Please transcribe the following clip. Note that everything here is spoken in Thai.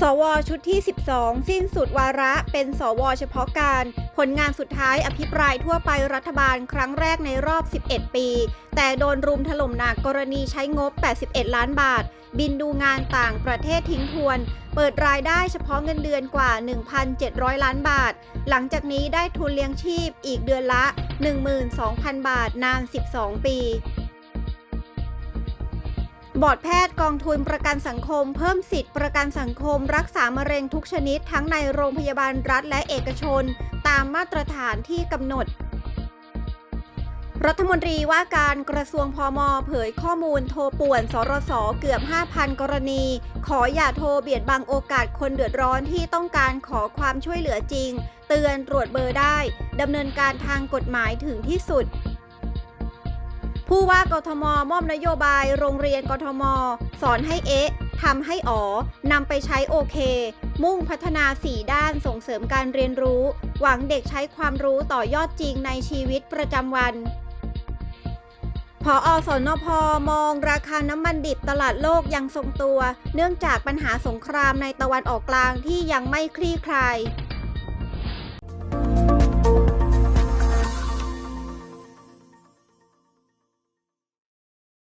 สวชุดที่ 12 สิ้นสุดวาระเป็นสวเฉพาะการ ผลงานสุดท้ายอภิปรายทั่วไปรัฐบาลครั้งแรกในรอบ 11 ปี แต่โดนรุมถล่มหนักกรณีใช้งบ 81 ล้านบาท บินดูงานต่างประเทศทิ้งทวน เปิดรายได้เฉพาะเงินเดือนกว่า 1,700 ล้านบาท หลังจากนี้ได้ทุนเลี้ยงชีพอีกเดือนละ 12,000 บาทนาน 12 ปี บอร์ดแพทย์กองทุนประกันสังคม เพิ่มสิทธิประกันสังคม รักษามะเร็งทุกชนิดทั้งในโรงพยาบาลรัฐและเอกชน ตามมาตรฐานที่กำหนด รัฐมนตรีว่าการกระทรวงพมเผยข้อมูลโทรป่วน สรสเกือบ 5,000 กรณี ขออย่าโทรเบียดบังโอกาสคนเดือดร้อนที่ต้องการขอความช่วยเหลือจริง เตือนตรวจเบอร์ได้ดำเนินการทางกฎหมายถึงที่สุด ผู้ว่ากทมมอบนโยบายโรงเรียนกทม สอนให้เอ๊ะทำให้อ๋อนำไปใช้โอเค มุ่งพัฒนา4ด้านส่งเสริมการเรียนรู้ หวังเด็กใช้ความรู้ต่อยอดจริงในชีวิตประจำวันพออสนพมองราคาน้ำมันดิบตลาดโลกยังทรงตัว เนื่องจากปัญหาสงครามในตะวันออกกลางที่ยังไม่คลี่คลาย